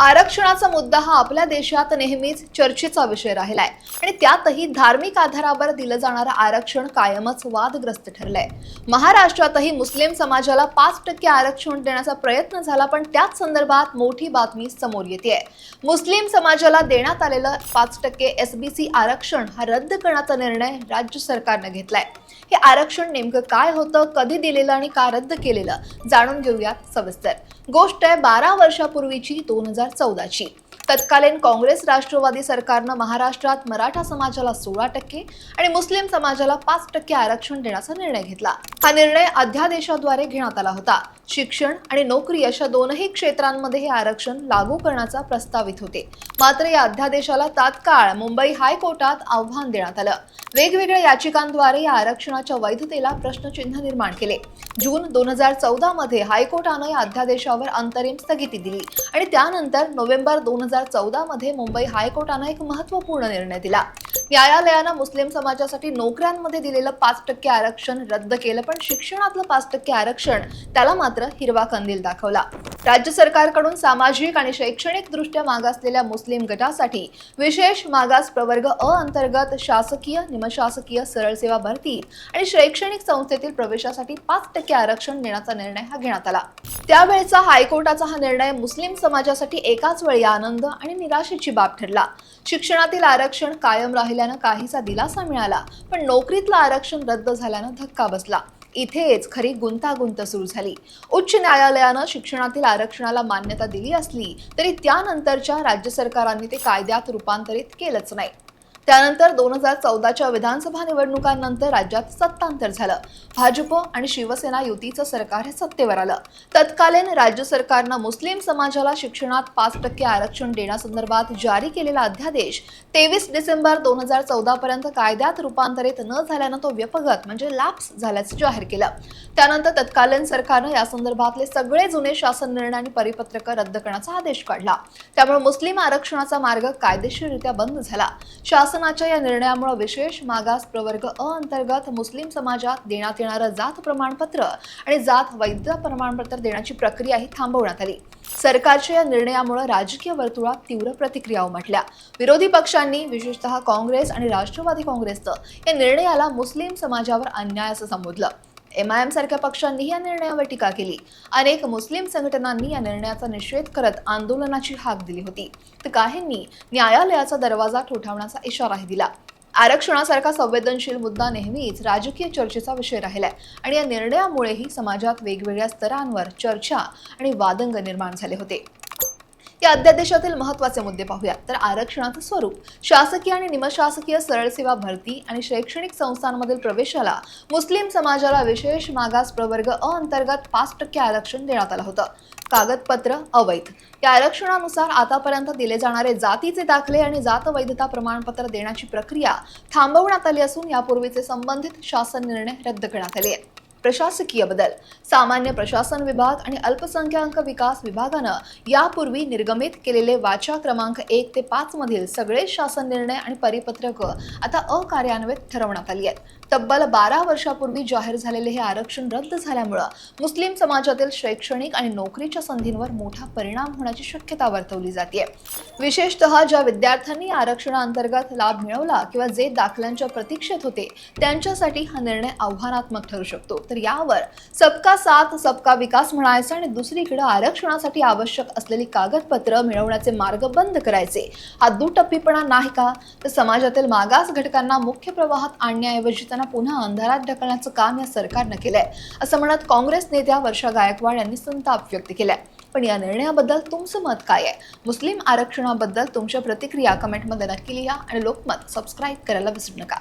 आरक्षणाचा मुद्दा हा आपल्या देशात नेहमीच चर्चेचा विषय राहिलाय. आणि त्यातही धार्मिक आधारावर दिलं जाणारं आरक्षण कायमच वादग्रस्त ठरलंय. महाराष्ट्रातही मुस्लिम समाजाला पाच टक्के आरक्षण देण्याचा प्रयत्न झाला पण त्याच संदर्भात मोठी बातमी समोर येते मुस्लिम समाजाला देण्यात आलेलं पाच टक्के एसबीसी आरक्षण हा रद्द करण्याचा निर्णय राज्य सरकारनं घेतलाय. हे आरक्षण नेमकं काय होतं कधी दिलेलं आणि का रद्द केलेलं जाणून घेऊयात सविस्तर. गोष्ट आहे बारा वर्षापूर्वीची दोन हजार हजार चौदाची. तत्कालीन काँग्रेस राष्ट्रवादी सरकारनं महाराष्ट्रात मराठा समाजाला सोळा टक्के आणि मुस्लिम समाजाला पाच टक्के आरक्षण देण्याचा निर्णय घेतला. हा निर्णय अध्यादेशाद्वारे घेण्यात आला होता. शिक्षण आणि नोकरी अशा दोनही क्षेत्रांमध्ये हे आरक्षण लागू करण्याचा प्रस्तावित होते. मात्र या अध्यादेशाला तात्काळ मुंबई हायकोर्टात आव्हान देण्यात आलं. वेगवेगळ्या याचिकांद्वारे या आरक्षणाच्या वैधतेला प्रश्नचिन्ह निर्माण केले. जून दोन हजार चौदा मध्ये हायकोर्टानं या अध्यादेशावर अंतरिम स्थगिती दिली. आणि त्यानंतर नोव्हेंबर दोन हजार चौदा मध्ये मुंबई हायकोर्टानं एक महत्त्वपूर्ण निर्णय दिला. न्यायालयानं मुस्लिम समाजासाठी नोकऱ्यांमध्ये दिलेलं पाच टक्के आरक्षण रद्द केलं पण शिक्षणातलं पाच टक्के आरक्षण त्याला मात्र हिरवा कंदील दाखवला. राज्य सरकारकडून सामाजिक आणि शैक्षणिक दृष्ट्या मागासलेल्या मुस्लिम गटासाठी विशेष मागास प्रवर्ग अ अंतर्गत शासकीय निमशासकीय सरळ सेवा भरती आणि शैक्षणिक संस्थेतील प्रवेशासाठी पाच टक्के आरक्षण देण्याचा निर्णय हा घेण्यात आला. त्यावेळेचा हायकोर्टाचा हा निर्णय मुस्लिम समाजासाठी एकाच वेळी आनंद आणि निराशेची बाब ठरला. शिक्षणातील आरक्षण कायम केल्यानं काहीसा दिलासा मिळाला पण नोकरीतलं आरक्षण रद्द झाल्यानं धक्का बसला. इथेच खरी गुंतागुंत सुरू झाली. उच्च न्यायालयानं शिक्षणातील आरक्षणाला मान्यता दिली असली तरी त्यानंतरच्या राज्य सरकारांनी ते कायद्यात रूपांतरित केलंच नाही. त्यानंतर दोन हजार चौदाच्या विधानसभा निवडणुकांनंतर राज्यात सत्तांतर झालं. भाजप आणि शिवसेना युतीचं सरकार हे सत्तेवर आलं. तत्कालीन राज्य सरकारनं मुस्लिम समाजाला शिक्षणात पाच टक्के आरक्षण देण्यासंदर्भात जारी केलेला अध्यादेश तेवीस डिसेंबर दोन हजार चौदा पर्यंत कायद्यात रूपांतरित न झाल्यानं तो व्यपगत म्हणजे लॅप्स झाल्याचं जाहीर केलं. त्यानंतर तत्कालीन सरकारनं या संदर्भातले सगळे जुने शासन निर्णय आणि परिपत्रक रद्द करण्याचा आदेश काढला. त्यामुळे मुस्लिम आरक्षणाचा मार्ग कायदेशीररित्या बंद झाला. शासन शासनाच्या या निर्णयामुळे विशेष मागास प्रवर्ग अ अंतर्गत मुस्लिम समाजात देण्यात येणारं जात प्रमाणपत्र आणि जात वैध प्रमाणपत्र देण्याची प्रक्रिया ही थांबवण्यात आली. सरकारच्या या निर्णयामुळे राजकीय वर्तुळात तीव्र प्रतिक्रिया उमटल्या. विरोधी पक्षांनी विशेषतः काँग्रेस आणि राष्ट्रवादी काँग्रेसचं या निर्णयाला मुस्लिम समाजावर अन्याय असं संबोधलं. एम आय एम सारख्या पक्षांनीही या निर्णयावर टीका केली. अनेक मुस्लिम संघटनांनी या निर्णयाचा निषेध करत आंदोलनाची हाक दिली होती. तर काहींनी न्यायालयाचा दरवाजा ठोठावण्याचा इशाराही दिला. आरक्षणासारखा संवेदनशील मुद्दा नेहमीच राजकीय चर्चेचा विषय राहिलाय आणि या निर्णयामुळेही समाजात वेगवेगळ्या स्तरांवर चर्चा आणि वादंग निर्माण झाले होते. या अध्यादेशातील महत्त्वाचे मुद्दे पाहूया. तर आरक्षणाचं स्वरूप. शासकीय आणि निमशासकीय सरळ सेवा भरती आणि शैक्षणिक संस्थांमधील प्रवेशाला मुस्लिम समाजाला विशेष मागास प्रवर्ग अ अंतर्गत पाच टक्के आरक्षण देण्यात आलं होतं. कागदपत्र अवैध. या आरक्षणानुसार आतापर्यंत दिले जाणारे जातीचे दाखले आणि जात वैधता प्रमाणपत्र देण्याची प्रक्रिया थांबवण्यात आली असून यापूर्वीचे संबंधित शासन निर्णय रद्द करण्यात आले आहेत. प्रशासकीय बदल. सामान्य प्रशासन विभाग आणि अल्पसंख्याक विकास विभागानं यापूर्वी निर्गमित केलेले वाचा क्रमांक एक ते पाच मधील सगळे शासन निर्णय आणि परिपत्रक आता अकार्यान्वित ठरवण्यात आली आहेत. तब्बल बारा वर्षापूर्वी जाहीर झालेले हे आरक्षण रद्द झाल्यामुळं मुस्लिम समाजातील शैक्षणिक आणि नोकरीच्या संधींवर मोठा परिणाम होण्याची शक्यता वर्तवली जाते विशेषतः ज्या विद्यार्थ्यांनी आरक्षणाअंतर्गत लाभ मिळवला किंवा जे दाखल्यांच्या प्रतीक्षेत होते त्यांच्यासाठी हा निर्णय आव्हानात्मक ठरू शकतो. तर यावर सबका साथ सबका विकास म्हणायचं आणि दुसरीकडे आरक्षणासाठी आवश्यक असलेली कागदपत्र मिळवण्याचे मार्ग बंद करायचे. हा दुटप्पीपणा नाही का? तर समाजातील मागास घटकांना मुख्य प्रवाहात आणण्याऐवजी त्यांना पुन्हा अंधारात ढकलण्याचं काम या सरकारनं केलंय असं म्हणत काँग्रेस नेत्या वर्षा गायकवाड यांनी संताप व्यक्त केलाय. पण या निर्णयाबद्दल तुमचं मत काय आहे? मुस्लिम आरक्षणाबद्दल तुमच्या प्रतिक्रिया कमेंटमध्ये नक्की लिहा आणि लोकमत सबस्क्राईब करायला विसरू नका.